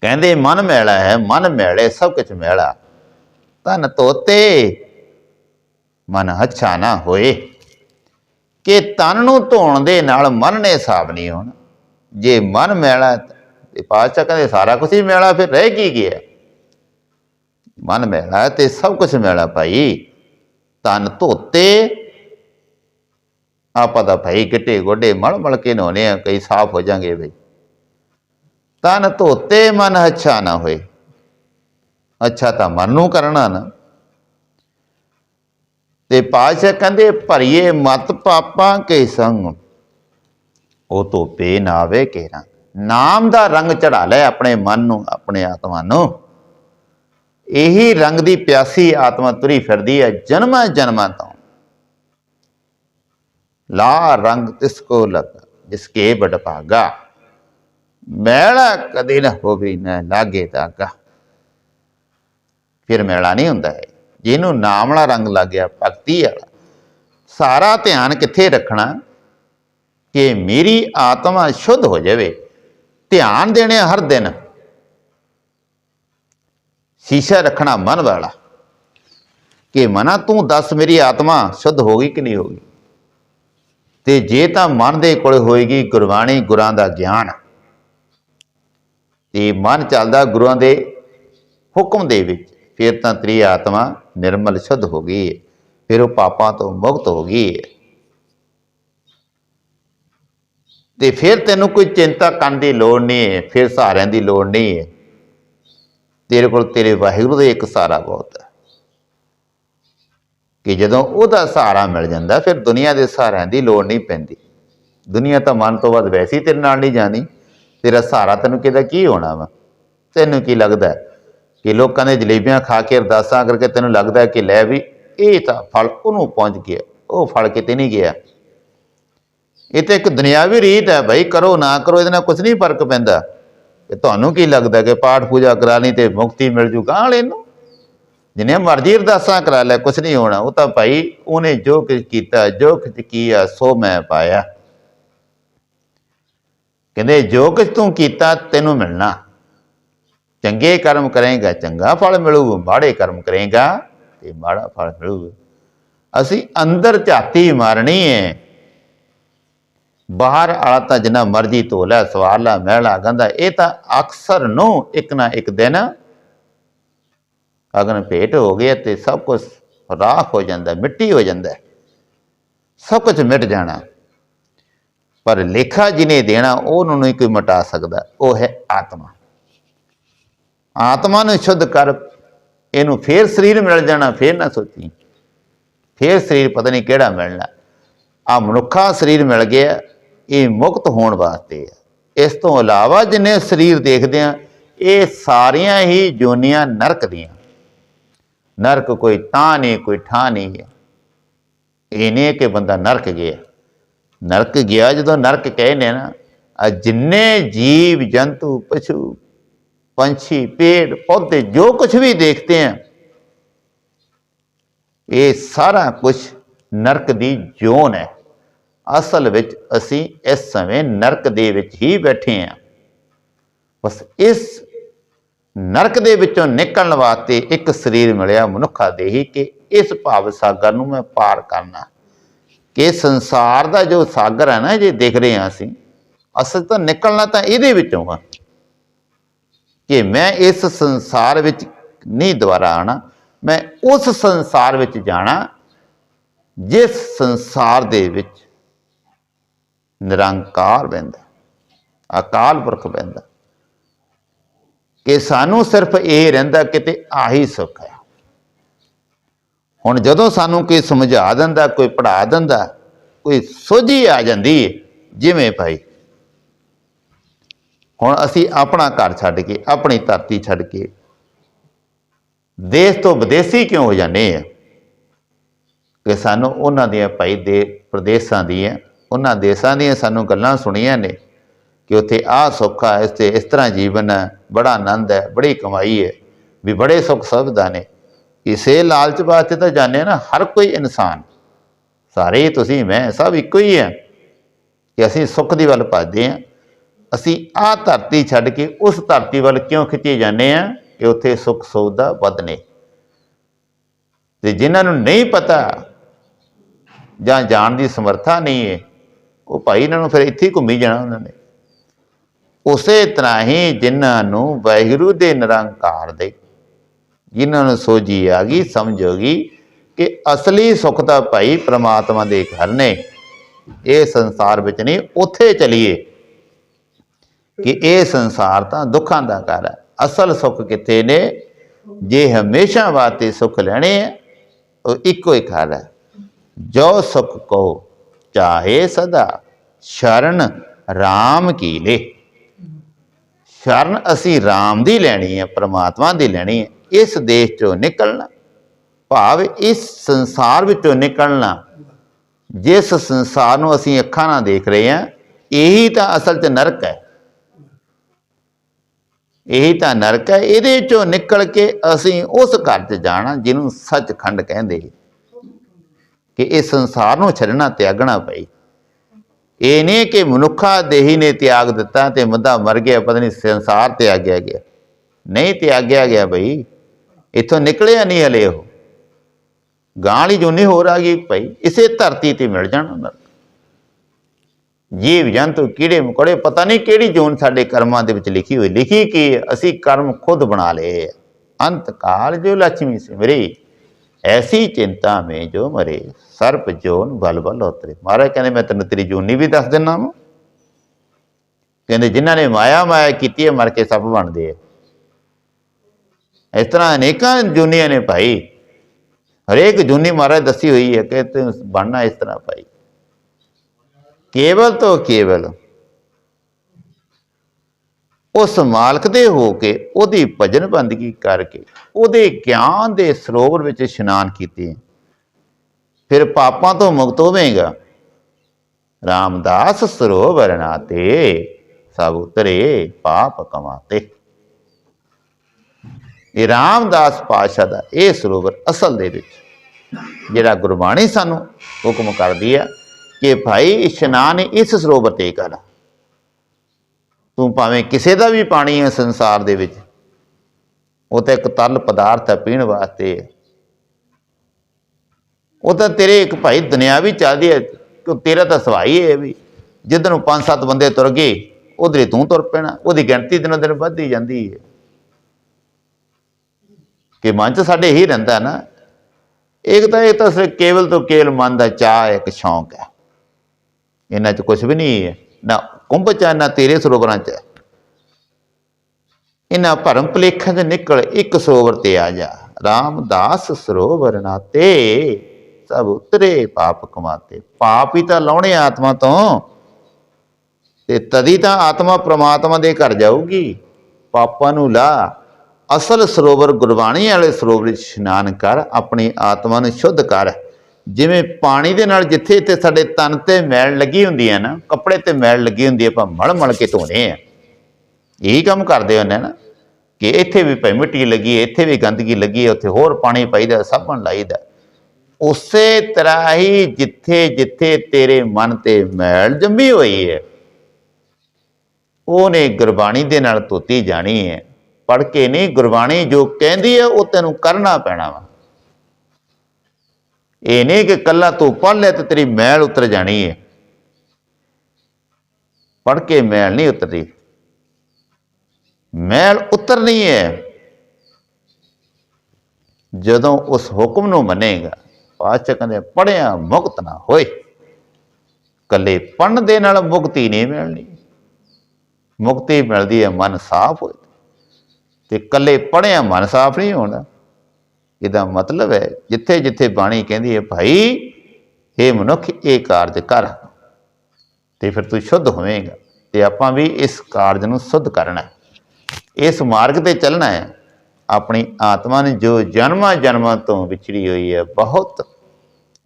ਕਹਿੰਦੇ, ਮਨ ਮੈਲਾ ਹੈ, ਮਨ ਮੈਲੇ, ਸਭ ਕੁਝ ਮੈਲਾ। ਤਨ ਤੋਤੇ, ਮਨ ਅੱਛਾ ਨਾ ਹੋਏ। ਕਿ ਤਨ ਨੂੰ ਧੋਣ ਦੇ ਨਾਲ ਮਨ ਨੇ ਸਾਫ਼ ਨਹੀਂ ਹੋਣਾ। ਜੇ ਮਨ ਮੈਲਾ ਤੇ ਪਾਤਸ਼ਾਹ ਕਹਿੰਦੇ, ਸਾਰਾ ਕੁਝ ਹੀ ਮੈਲਾ, ਫਿਰ ਰਹਿ ਕੀ ਗਿਆ? ਮਨ ਮੈਲਾ ਤੇ ਸਭ ਕੁਝ ਮੈਲਾ ਭਾਈ। ਤਨ ਧੋਤੇ। ਆਪਾਂ ਤਾਂ ਭਾਈ ਗਿੱਟੇ ਗੋਡੇ ਮਲ ਮਲ ਕੇ ਨਹਾਉਣੇ ਆ ਕਈ ਸਾਫ਼ ਹੋ ਜਾਣਗੇ ਬਈ। ਤਨ ਧੋਤੇ ਮਨ ਅੱਛਾ ਨਾ ਹੋਏ। ਅੱਛਾ ਤਾਂ ਮਨ ਨੂੰ ਕਰਨਾ ਨਾ। ਤੇ ਪਾਸ਼ਾ ਕਹਿੰਦੇ, ਭਰੀਏ ਮਤ ਪਾਪਾਂ ਕੇ ਸੰਗ, ਉਹ ਧੋਪੇ ਨਾ ਆਵੇ ਕੇਰਾ ਨਾਮ ਦਾ ਰੰਗ ਚੜਾ ਲੈ ਆਪਣੇ ਮਨ ਨੂੰ, ਆਪਣੇ ਆਤਮਾ ਨੂੰ। ਇਹੀ ਰੰਗ ਦੀ ਪਿਆਸੀ ਆਤਮਾ ਤੁਰੀ ਫਿਰਦੀ ਹੈ ਜਨਮਾਂ ਜਨਮਾਂ ਤੋਂ। ਲਾ ਰੰਗ ਤਿਸ ਕੋ ਲਗਾ, ਜਿਸ ਕੇ ਬੜ ਭਾਗਾ। ਮੈਲਾ ਕਦੇ ਨਾ ਹੋਵੇ ਨਾ ਲਾਗੇ ਤਾਗਾ ਫਿਰ ਮੈਲਾ ਨਹੀਂ ਹੁੰਦਾ ਹੈ ਜਿਹਨੂੰ ਨਾਮ ਵਾਲਾ ਰੰਗ ਲੱਗ ਗਿਆ ਭਗਤੀ ਵਾਲਾ। ਸਾਰਾ ਧਿਆਨ ਕਿੱਥੇ ਰੱਖਣਾ? ਕਿ ਮੇਰੀ ਆਤਮਾ ਸ਼ੁੱਧ ਹੋ ਜਾਵੇ। ਧਿਆਨ ਦੇਣੇ ਹਰ ਦਿਨ। ਸ਼ੀਸ਼ਾ ਰੱਖਣਾ ਮਨ ਵਾਲਾ। ਕਿ ਮਨਾ, ਤੂੰ ਦੱਸ ਮੇਰੀ ਆਤਮਾ ਸ਼ੁੱਧ ਹੋ ਗਈ ਕਿ ਨਹੀਂ ਹੋ ਗਈ? ਤੇ ਜੇ ਤਾਂ ਮਨ ਦੇ ਕੋਲ ਹੋਏਗੀ ਗੁਰਬਾਣੀ ਗੁਰਾਂ ਦਾ ਗਿਆਨ। ਤੇ ਮਨ ਚੱਲਦਾ ਗੁਰੂਆਂ ਦੇ ਹੁਕਮ ਦੇ ਵਿੱਚ। ਫਿਰ ਤਾਂ ਤੇਰੀ ਆਤਮਾ ਨਿਰਮਲ ਸ਼ੁੱਧ ਹੋ ਗਈ ਹੈ। ਫਿਰ ਉਹ ਪਾਪਾਂ ਤੋਂ ਮੁਕਤ ਹੋ ਗਈ ਹੈ। ਤੇ ਫਿਰ ਤੈਨੂੰ ਕੋਈ ਚਿੰਤਾ ਕਰਨ ਦੀ ਲੋੜ ਨਹੀਂ ਹੈ, ਫਿਰ ਸਹਾਰਿਆਂ ਦੀ ਲੋੜ ਨਹੀਂ ਹੈ। ਤੇਰੇ ਕੋਲ ਤੇਰੇ ਵਾਹਿਗੁਰੂ ਦਾ ਇੱਕ ਸਹਾਰਾ ਬਹੁਤ ਹੈ। ਕਿ ਜਦੋਂ ਉਹਦਾ ਸਹਾਰਾ ਮਿਲ ਜਾਂਦਾ, ਫਿਰ ਦੁਨੀਆ ਦੇ ਸਹਾਰਿਆਂ ਦੀ ਲੋੜ ਨਹੀਂ ਪੈਂਦੀ। ਦੁਨੀਆ ਤਾਂ ਮਨ ਤੋਂ ਵੱਧ ਵੈਸੇ ਹੀ ਤੇਰੇ ਨਾਲ ਨਹੀਂ ਜਾਣੀ ਤੇਰਾ ਸਹਾਰਾ ਤੈਨੂੰ ਕਿਹਦਾ, ਕੀ ਹੋਣਾ ਵਾ? ਤੈਨੂੰ ਕੀ ਲੱਗਦਾ ਕਿ ਲੋਕਾਂ ਦੇ ਜਲੇਬੀਆਂ ਖਾ ਕੇ ਅਰਦਾਸਾਂ ਕਰਕੇ ਤੈਨੂੰ ਲੱਗਦਾ ਕਿ ਲੈ ਵੀ, ਇਹ ਤਾਂ ਫਲ ਉਹਨੂੰ ਪਹੁੰਚ ਗਿਆ। ਉਹ ਫਲ ਕਿਤੇ ਨਹੀਂ ਗਿਆ। ਇਹ ਤਾਂ ਇੱਕ ਦੁਨਿਆਵੀ ਰੀਤ ਹੈ ਭਾਈ ਕਰੋ ਨਾ ਕਰੋ, ਇਹਦੇ ਨਾਲ ਕੁਝ ਨਹੀਂ ਫ਼ਰਕ ਪੈਂਦਾ। ਕਿ ਤੁਹਾਨੂੰ ਕੀ ਲੱਗਦਾ ਕਿ ਪਾਠ ਪੂਜਾ ਕਰਾਣੀ ਤੇ ਮੁਕਤੀ ਮਿਲ ਜੂ? ਗਾਂ ਵਾਲੇ ਨੂੰ? ਜਿੰਨੇ ਮਰਜ਼ੀ ਅਰਦਾਸਾਂ ਕਰਾ ਲੈ ਕੁਝ ਨਹੀਂ ਹੋਣਾ। ਉਹ ਤਾਂ ਭਾਈ ਉਹਨੇ ਜੋ ਕੁਝ ਕੀਤਾ, ਜੋ ਕੁਝ ਕੀਆ, ਸੋ ਮੈਂ ਪਾਇਆ। ਕਹਿੰਦੇ, ਜੋ ਕੁਝ ਤੂੰ ਕੀਤਾ, ਤੈਨੂੰ ਮਿਲਣਾ। ਚੰਗੇ ਕਰਮ ਕਰੇਗਾ, ਚੰਗਾ ਫਲ ਮਿਲੂਗਾ ਮਾੜੇ ਕਰਮ ਕਰੇਗਾ, ਤੇ ਮਾੜਾ ਫਲ ਮਿਲੂਗਾ ਅਸੀਂ ਅੰਦਰ ਝਾਤੀ ਮਾਰਨੀ ਹੈ ਬਾਹਰ ਆਲਾ ਤਾਂ ਜਿੰਨਾ ਮਰਜ਼ੀ ਧੋ ਲੈ, ਸਵਾਰ ਲੈ, ਮਹਿਲਾ ਗੰਦਾ ਇਹ ਤਾਂ ਅਕਸਰ ਨੂੰ ਇੱਕ ਨਾ ਇੱਕ ਦਿਨ ਅਗਨ ਭੇਟ ਹੋ ਗਿਆ ਤੇ ਸਭ ਕੁਝ ਰਾਖ ਹੋ ਜਾਂਦਾ, ਮਿੱਟੀ ਹੋ ਜਾਂਦਾ। ਸਭ ਕੁਝ ਮਿਟ ਜਾਣਾ। ਪਰ ਲੇਖਾ ਜਿਹਨੇ ਦੇਣਾ, ਉਹਨੂੰ ਨਹੀਂ ਕੋਈ ਮਿਟਾ ਸਕਦਾ। ਉਹ ਹੈ ਆਤਮਾ। ਆਤਮਾ ਨੂੰ ਸ਼ੁੱਧ ਕਰ, ਇਹਨੂੰ ਫੇਰ ਸਰੀਰ ਮਿਲ ਜਾਣਾ, ਫੇਰ ਨਾ ਸੋਚੀ। ਫੇਰ ਸਰੀਰ ਪਤਾ ਨਹੀਂ ਕਿਹੜਾ ਮਿਲਣਾ। ਆ ਮਨੁੱਖਾ ਸਰੀਰ ਮਿਲ ਗਿਆ। ਇਹ ਮੁਕਤ ਹੋਣ ਵਾਸਤੇ ਆ। ਇਸ ਤੋਂ ਇਲਾਵਾ ਜਿੰਨੇ ਸਰੀਰ ਦੇਖਦੇ ਆ, ਇਹ ਸਾਰੀਆਂ ਹੀ ਜੋਨੀਆਂ ਨਰਕ ਦੀਆਂ। ਨਰਕ ਕੋਈ ਤਾਂ ਨਹੀਂ, ਕੋਈ ਠਾਂ ਨਹੀਂ ਹੈ ਇਹ ਨਹੀਂ ਕਿ ਬੰਦਾ ਨਰਕ ਗਿਆ। ਨਰਕ ਗਿਆ ਜਦੋਂ ਨਰਕ ਕਹਿੰਦੇ ਨਾ, ਆ ਜਿੰਨੇ ਜੀਵ, ਜੰਤੂ, ਪਸ਼ੂ, ਪੰਛੀ, ਪੇੜ, ਪੌਦੇ ਜੋ ਕੁਝ ਵੀ ਦੇਖਦੇ ਆ, ਇਹ ਸਾਰਾ ਕੁਝ ਨਰਕ ਦੀ ਜੋਨ ਹੈ। ਅਸਲ ਵਿੱਚ ਅਸੀਂ ਇਸ ਸਮੇਂ ਨਰਕ ਦੇ ਵਿੱਚ ਹੀ ਬੈਠੇ ਆ ਬਸ ਇਸ ਨਰਕ ਦੇ ਵਿੱਚੋਂ ਨਿਕਲਣ ਵਾਸਤੇ ਇੱਕ ਸਰੀਰ ਮਿਲਿਆ ਮਨੁੱਖਾ ਦੇਹੀ ਕਿ ਇਸ ਭਾਵ ਸਾਗਰ ਨੂੰ ਮੈਂ ਪਾਰ ਕਰਨਾ। ਕਿ ਸੰਸਾਰ ਦਾ ਜੋ ਸਾਗਰ ਹੈ ਨਾ, ਜੇ ਦੇਖ ਰਹੇ ਹਾਂ ਅਸੀਂ ਅਸਲ ਤਾਂ ਨਿਕਲਣਾ ਤਾਂ ਇਹਦੇ ਵਿੱਚੋਂ ਆ। ਕਿ ਮੈਂ ਇਸ ਸੰਸਾਰ ਵਿੱਚ ਨਹੀਂ ਦੁਬਾਰਾ ਆਣਾ ਮੈਂ ਉਸ ਸੰਸਾਰ ਵਿੱਚ ਜਾਣਾ, ਜਿਸ ਸੰਸਾਰ ਦੇ ਵਿੱਚ ਨਿਰੰਕਾਰ ਬੈਂਦਾ ਅਕਾਲ ਪੁਰਖ ਬੈਂਦਾ ਕਿ ਸਾਨੂੰ ਸਿਰਫ ਇਹ ਰਹਿੰਦਾ ਕਿਤੇ ਆਹੀ ਸੁੱਖ ਹੈ। ਹੁਣ ਜਦੋਂ ਸਾਨੂੰ ਕੋਈ ਸਮਝਾ ਦਿੰਦਾ, ਕੋਈ ਪੜ੍ਹਾ ਦਿੰਦਾ, ਕੋਈ ਸੋਝੀ ਆ ਜਾਂਦੀ ਹੈ ਜਿਵੇਂ ਭਾਈ, ਹੁਣ ਅਸੀਂ ਆਪਣਾ ਘਰ ਛੱਡ ਕੇ, ਆਪਣੀ ਧਰਤੀ ਛੱਡ ਕੇ, ਦੇਸ਼ ਤੋਂ ਵਿਦੇਸ਼ੀ ਕਿਉਂ ਹੋ ਜਾਂਦੇ ਆ? ਕਿ ਸਾਨੂੰ ਉਹਨਾਂ ਦੀਆਂ ਭਾਈ ਦੇ ਪ੍ਰਦੇਸ਼ਾਂ ਦੀਆਂ ਉਹਨਾਂ ਦੇਸ਼ਾਂ ਦੀਆਂ ਸਾਨੂੰ ਗੱਲਾਂ ਸੁਣੀਆਂ ਨੇ ਕਿ ਉੱਥੇ ਆਹ ਸੁੱਖ ਆ, ਇਸ ਤੇ ਇਸ ਤਰ੍ਹਾਂ ਜੀਵਨ ਹੈ ਬੜਾ ਆਨੰਦ ਹੈ, ਬੜੀ ਕਮਾਈ ਹੈ, ਵੀ ਬੜੇ ਸੁੱਖ ਸੁਵਿਧਾ ਨੇ। ਇਸੇ ਲਾਲਚ ਵਾਸਤੇ ਤਾਂ ਜਾਣਦੇ ਆ ਨਾ, ਹਰ ਕੋਈ ਇਨਸਾਨ। ਸਾਰੇ ਤੁਸੀਂ, ਮੈਂ, ਸਭ ਇੱਕੋ ਹੀ ਹੈ ਕਿ ਅਸੀਂ ਸੁੱਖ ਦੀ ਵੱਲ ਭੱਜਦੇ ਹਾਂ ਅਸੀਂ ਆਹ ਧਰਤੀ ਛੱਡ ਕੇ ਉਸ ਧਰਤੀ ਵੱਲ ਕਿਉਂ ਖਿੱਚੇ ਜਾਂਦੇ ਆ ਕਿ ਉੱਥੇ ਸੁੱਖ ਸੌਦਾ ਵੱਧ ਨੇ। ਤੇ ਜਿਨ੍ਹਾਂ ਨੂੰ ਨਹੀਂ ਪਤਾ ਜਾਂ ਜਾਣ ਦੀ ਸਮਰੱਥਾ ਨਹੀਂ ਹੈ ਉਹ ਭਾਈ ਇਹਨਾਂ ਨੂੰ ਫਿਰ ਇੱਥੇ ਹੀ ਘੁੰਮੀ ਜਾਣਾ ਉਹਨਾਂ ਨੇ। ਉਸੇ ਤਰ੍ਹਾਂ ਹੀ ਜਿਨ੍ਹਾਂ ਨੂੰ ਵਾਹਿਗੁਰੂ ਦੇ ਨਿਰੰਕਾਰ ਦੇ, ਜਿਨ੍ਹਾਂ ਨੂੰ ਸੋਝੀ ਆ ਗਈ, ਸਮਝ ਹੋ ਗਈ ਕਿ ਅਸਲੀ ਸੁੱਖ ਤਾਂ ਭਾਈ ਪ੍ਰਮਾਤਮਾ ਦੇ ਘਰ ਨੇ। ਇਹ ਸੰਸਾਰ ਵਿੱਚ ਨਹੀਂ, ਉੱਥੇ ਚਲੀਏ ਕਿ ਇਹ ਸੰਸਾਰ ਤਾਂ ਦੁੱਖਾਂ ਦਾ ਘਰ ਹੈ। ਅਸਲ ਸੁੱਖ ਕਿੱਥੇ ਨੇ? ਜੇ ਹਮੇਸ਼ਾ ਵਾਸਤੇ ਸੁੱਖ ਲੈਣੇ ਹੈ ਉਹ ਇੱਕੋ ਹੀ ਘਰ ਹੈ। ਜੋ ਸੁੱਖ ਕੋ ਚਾਹੇ ਸਦਾ। ਸ਼ਰਨ RAM ਕੀ ਲੇ? ਸ਼ਰਨ ਅਸੀਂ RAM ਦੀ ਲੈਣੀ ਹੈ, ਪ੍ਰਮਾਤਮਾ ਦੀ ਲੈਣੀ ਹੈ। ਇਸ ਦੇਸ਼ ਚੋਂ ਨਿਕਲਣਾ, ਭਾਵ ਇਸ ਸੰਸਾਰ ਵਿੱਚੋਂ ਨਿਕਲਣਾ। ਜਿਸ ਸੰਸਾਰ ਨੂੰ ਅਸੀਂ ਅੱਖਾਂ ਨਾਲ ਦੇਖ ਰਹੇ ਹਾਂ, ਇਹੀ ਤਾਂ ਅਸਲ 'ਚ ਨਰਕ ਹੈ। ਇਹੀ ਤਾਂ ਨਰਕ ਹੈ। ਇਹਦੇ ਚੋਂ ਨਿਕਲ ਕੇ ਅਸੀਂ ਉਸ ਘਰ 'ਚ ਜਾਣਾ, ਜਿਹਨੂੰ ਸੱਚਖੰਡ ਕਹਿੰਦੇ। ਕਿ ਇਹ ਸੰਸਾਰ ਨੂੰ ਛੱਡਣਾ ਤਿਆਗਣਾ ਪਈ। ਇਹ ਨਹੀਂ ਕਿ ਮਨੁੱਖਾ ਦੇਹੀ ਨੇ ਤਿਆਗ ਦਿੱਤਾ ਤੇ ਮੁੱਦਾ ਮਰ ਗਿਆ, ਪਤਾ ਨਹੀਂ ਸੰਸਾਰ ਤਿਆਗਿਆ ਗਿਆ ਨਹੀਂ ਤਿਆਗਿਆ ਗਿਆ ਬਈ, ਇੱਥੋਂ ਨਿਕਲਿਆ ਨਹੀਂ ਹਲੇ ਉਹ। ਗਾਂਲੀ ਵਾਲੀ ਜੁਨੀ ਹੋਰ ਆ ਗਈ ਭਾਈ, ਇਸੇ ਧਰਤੀ ਤੇ ਮਿਲ ਜਾਣਾ ਨਰਕ ਜੀਵ ਜੰਤੂ ਕੀੜੇ ਮਕੌੜੇ, ਪਤਾ ਨਹੀਂ ਕਿਹੜੀ ਜੋਨ ਸਾਡੇ ਕਰਮਾਂ ਦੇ ਵਿੱਚ ਲਿਖੀ ਹੋਈ, ਲਿਖੀ ਕੀ ਅਸੀਂ ਕਰਮ ਖੁਦ ਬਣਾ ਲਏ ਹੈ। ਅੰਤ ਕਾਲ ਜੋ ਲక్ష్ਮੀ ਸਿਮਰੇ। ਐਸੀ ਚਿੰਤਾ ਮੇ ਜੋ ਮਰੇ ਸਰਪ ਜੋਨ ਬਲ ਬਲ ਉਤਰੇ ਮਹਾਰਾਜ ਕਹਿੰਦੇ ਮੈਂ ਤੈਨੂੰ ਤੇਰੀ ਜੋਨੀ ਵੀ ਦੱਸ ਦਿੰਨਾ ਵਾਂ ਕਹਿੰਦੇ ਜਿਨ੍ਹਾਂ ਨੇ ਮਾਇਆ ਮਾਇਆ ਕੀਤੀ ਹੈ ਮਰ ਕੇ ਸੱਪ ਬਣਦੇ ਆ ਇਸ ਤਰ੍ਹਾਂ ਅਨੇਕਾਂ ਜੁਨੀਆਂ ਨੇ ਭਾਈ ਹਰੇਕ ਜੁਨੀ ਮਹਾਰਾਜ ਦੱਸੀ ਹੋਈ ਹੈ ਕਿ ਤੂੰ ਬਣਨਾ ਇਸ ਤਰ੍ਹਾਂ ਭਾਈ ਕੇਵਲ ਤੋਂ ਕੇਵਲ ਉਸ ਮਾਲਕ ਦੇ ਹੋ ਕੇ ਉਹਦੀ ਭਜਨ ਬੰਦਗੀ ਕਰਕੇ ਉਹਦੇ ਗਿਆਨ ਦੇ ਸਰੋਵਰ ਵਿੱਚ ਇਸ਼ਨਾਨ ਕੀਤੇ। ਫਿਰ ਪਾਪਾਂ ਤੋਂ ਮੁਕਤ ਹੋਵੇਂਗਾ। ਰਾਮਦਾਸ ਸਰੋਵਰ ਨਾਤੇ ਸਭ ਉਤਰੇ ਪਾਪ ਕਮਾਤੇ। ਇਹ ਰਾਮਦਾਸ ਪਾਸ਼ਾ ਦਾ ਇਹ ਸਰੋਵਰ ਅਸਲ ਦੇ ਵਿੱਚ, ਜਿਹੜਾ ਗੁਰਬਾਣੀ ਸਾਨੂੰ ਹੁਕਮ ਕਰਦੀ ਹੈ ਕਿ ਭਾਈ ਇਸ਼ਨਾਨ ਇਸ ਸਰੋਵਰ ਤੇ ਕਰ। ਤੂੰ ਭਾਵੇਂ ਕਿਸੇ ਦਾ ਵੀ ਪਾਣੀ ਹੈ ਸੰਸਾਰ ਦੇ ਵਿੱਚ, ਉਹ ਤਾਂ ਇੱਕ ਤਰਲ ਪਦਾਰਥ ਹੈ ਪੀਣ ਵਾਸਤੇ। ਉਹ ਤਾਂ ਤੇਰੇ ਇੱਕ ਭਾਈ ਦੁਨਿਆਵੀ ਚੱਲਦੀ ਹੈ ਕਿ ਤੇਰਾ ਤਾਂ ਸਵਾਈ ਹੈ ਵੀ। ਜਿੱਦਨ ਨੂੰ ਪੰਜ ਸੱਤ ਬੰਦੇ ਤੁਰ ਗਏ ਉਧਰੇ ਤੂੰ ਤੁਰ ਪੈਣਾ, ਉਹਦੀ ਗਿਣਤੀ ਦਿਨੋਂ ਦਿਨ ਵੱਧਦੀ ਜਾਂਦੀ ਹੈ। ਕਿ ਮਨ ਚ ਸਾਡੇ ਹੀ ਰਹਿੰਦਾ ਨਾ, ਇੱਕ ਤਾਂ ਇਹ ਤਾਂ ਸਿਰਫ ਕੇਵਲ ਤੋਂ ਕੇਵਲ ਮਨ ਦਾ ਚਾਹ ਇੱਕ ਸ਼ੌਂਕ ਹੈ। ਇਹਨਾਂ ਚ ਕੁਝ ਵੀ ਨਹੀਂ ਹੈ, ਨਾ ਕੁੰਭ ਚ ਤੇਰੇ ਸਰੋਵਰਾਂ ਚ ਇਹਨਾਂ ਭਰਮ ਭਲੇਖਾਂ ਚ ਨਿਕਲ ਇੱਕ ਸਰੋਵਰ ਤੇ ਆ ਜਾ। ਰਾਮਦਾਸ ਸਰੋਵਰ ਨਾਤੇ ਸਭ ਉਤਰੇ ਪਾਪ ਕਮਾਤੇ। ਪਾਪ ਹੀ ਤਾਂ ਲਾਉਣੇ ਆਤਮਾ ਤੋਂ। ਤੇ ਤਦੀ ਤਾਂ ਆਤਮਾ ਪ੍ਰਮਾਤਮਾ ਦੇ ਘਰ ਜਾਊਗੀ। ਪਾਪਾਂ ਨੂੰ ਲਾ। ਅਸਲ ਸਰੋਵਰ ਗੁਰਬਾਣੀ ਵਾਲੇ ਸਰੋਵਰ ਵਿੱਚ ਇਸ਼ਨਾਨ ਕਰ, ਆਪਣੀ ਆਤਮਾ ਨੂੰ ਸ਼ੁੱਧ ਕਰ। ਜਿਵੇਂ ਪਾਣੀ ਦੇ ਨਾਲ ਜਿੱਥੇ ਇੱਥੇ ਸਾਡੇ ਤਨ ਤੇ ਮੈਲ ਲੱਗੀ ਹੁੰਦੀ ਹੈ ਨਾ, ਕੱਪੜੇ ਤੇ ਮੈਲ ਲੱਗੀ ਹੁੰਦੀ ਹੈ, ਆਪਾਂ ਮਲ ਮਲ ਕੇ ਧੋਣੇ ਆ। ਇਹੀ ਕੰਮ ਕਰਦੇ ਹੁੰਦੇ ਆ ਨਾ, ਕਿ ਇੱਥੇ ਵੀ ਭਾਈ ਮਿੱਟੀ ਲੱਗੀ ਹੈ, ਇੱਥੇ ਵੀ ਗੰਦਗੀ ਲੱਗੀ ਹੈ, ਉੱਥੇ ਹੋਰ ਪਾਣੀ ਪਾਈਦਾ ਸਾਬਣ ਲਾਈਦਾ। ਉਸੇ ਤਰ੍ਹਾਂ ਹੀ ਜਿੱਥੇ ਜਿੱਥੇ ਤੇਰੇ ਮਨ ਤੇ ਮੈਲ ਜੰਮੀ ਹੋਈ ਹੈ, ਉਹਨੇ ਗੁਰਬਾਣੀ ਦੇ ਨਾਲ ਧੋਤੀ ਜਾਣੀ ਹੈ। ਪੜ ਕੇ ਨਹੀਂ, ਗੁਰਬਾਣੀ ਜੋ ਕਹਿੰਦੀ ਹੈ, ਉਹ ਤੈਨੂੰ ਕਰਨਾ ਪੈਣਾ ਵਾ। ਇਹ ਨਹੀਂ ਕਿ ਕੱਲਾ ਤੂੰ ਪੜ ਲੈ ਤੇ ਤੇਰੀ ਮੈਲ ਉਤਰ ਜਾਣੀ ਹੈ ਪੜ ਕੇ ਮੈਲ ਨਹੀਂ ਉਤਰਦੀ। ਮੈਲ ਉਤਰਨੀ ਹੈ ਜਦੋਂ ਉਸ ਹੁਕਮ ਨੂੰ ਮੰਨੇਗਾ ਪਾਤਸ਼ਾਹ ਕਹਿੰਦੇ ਪੜਿਆ ਮੁਕਤ ਨਾ ਹੋਏ। ਕੱਲੇ ਪੜਨ ਦੇ ਨਾਲ ਮੁਕਤੀ ਨਹੀਂ ਮਿਲਣੀ। ਮੁਕਤੀ ਮਿਲਦੀ ਹੈ ਮਨ ਸਾਫ਼ ਹੋਏ। ਤੇ ਕੱਲੇ ਪੜਿਆ ਮਨ ਸਾਫ਼ ਨਹੀਂ ਹੋਣਾ। ਇਹਦਾ ਮਤਲਬ ਹੈ, ਜਿੱਥੇ ਜਿੱਥੇ ਬਾਣੀ ਕਹਿੰਦੀ ਹੈ, ਭਾਈ ਇਹ ਮਨੁੱਖ, ਇਹ ਕਾਰਜ ਕਰ। ਤੇ ਫਿਰ ਤੂੰ ਸ਼ੁੱਧ ਹੋਵੇਂਗਾ। ਤੇ ਆਪਾਂ ਵੀ ਇਸ ਕਾਰਜ ਨੂੰ ਸੁੱਧ ਕਰਨਾ ਹੈ। ਇਸ ਮਾਰਗ ਤੇ ਚੱਲਣਾ ਹੈ। ਆਪਣੀ ਆਤਮਾ ਨੇ ਜੋ ਜਨਮਾਂ ਜਨਮਾਂ ਤੋਂ ਵਿਛੜੀ ਹੋਈ ਹੈ, ਬਹੁਤ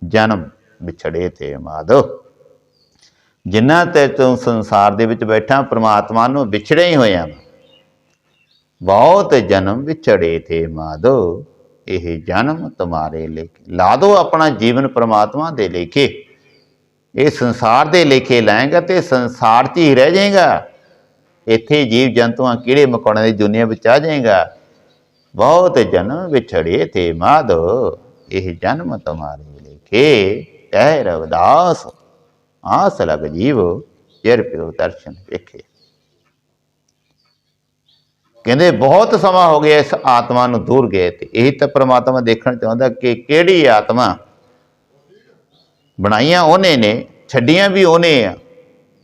ਜਨਮ ਵਿਛੜੇ ਤੇ ਮਾਧੋ ਜਿੰਨਾ ਤੇ ਤੂੰ ਸੰਸਾਰ ਦੇ ਵਿੱਚ ਬੈਠਾ, ਪ੍ਰਮਾਤਮਾ ਨੂੰ ਵਿਛੜੇ ਹੀ ਹੋਇਆ ਵਾਂ। ਬਹੁਤ ਜਨਮ ਵਿਛੜੇ ਥੇ ਮਾਧੋ ਇਹ ਜਨਮ ਤੁਹਾਰੇ ਲੇਖੇ ਲਾ ਦੋ ਆਪਣਾ ਜੀਵਨ ਪ੍ਰਮਾਤਮਾ ਦੇ ਲੇਖੇ। ਇਹ ਸੰਸਾਰ ਦੇ ਲੇਖੇ ਲਾਏਗਾ ਤੇ ਸੰਸਾਰ 'ਚ ਹੀ ਰਹਿ ਜਾਏਗਾ। ਇੱਥੇ ਜੀਵ ਜੰਤੂਆਂ ਕਿਹੜੇ ਮਕੌੜਿਆਂ ਦੀ ਦੁਨੀਆ ਵਿੱਚ ਆ ਜਾਏਗਾ। ਬਹੁਤ ਜਨਮ ਵਿਛੜੇ ਤੇ ਮਾਧੋ। ਇਹ ਜਨਮ ਤੁਹਾਰੇ ਲੇਖੇ। ਕਹਿ ਰਵਦਾਸ। ਆਸ ਲਗ ਜੀਵ ਜਰ ਪਿਓ ਦਰਸ਼ਨ ਵੇਖੇ। ਕਹਿੰਦੇ, ਬਹੁਤ ਸਮਾਂ ਹੋ ਗਿਆ ਇਸ ਆਤਮਾ ਨੂੰ ਦੂਰ ਗਏ ਤੇ। ਇਹ ਤਾਂ ਪ੍ਰਮਾਤਮਾ ਦੇਖਣ ਚਾਹੁੰਦਾ ਕਿ ਕਿਹੜੀ ਆਤਮਾ ਬਣਾਈਆਂ ਉਹਨੇ ਨੇ, ਛੱਡੀਆਂ ਵੀ ਉਹਨੇ ਆ,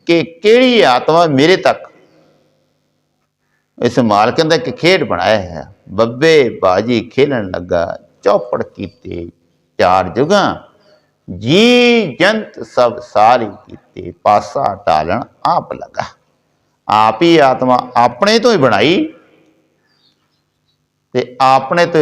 ਕਿ ਕਿਹੜੀ ਆਤਮਾ ਮੇਰੇ ਤੱਕ ਇਸ ਮਾਲਕ ਦਾ ਕਿ ਖੇਡ ਬਣਾਇਆ ਹੈ ਬੱਬੇ ਬਾਜੀ ਖੇਲਣ ਲੱਗਾ, ਚੌਪੜ ਕੀਤੇ, ਚਾਰ ਜੁਗਾਂ, ਜੀ ਜੰਤ ਸਭ ਸਾਰੀ ਕੀਤੇ, ਪਾਸਾ ਟਾਲਣ ਆਪ ਲਗਾ। ਆਪ ਹੀ ਆਤਮਾ ਆਪਣੇ ਤੋਂ ਹੀ ਬਣਾਈ ਤੇ ਆਪਣੇ ਤੋਂ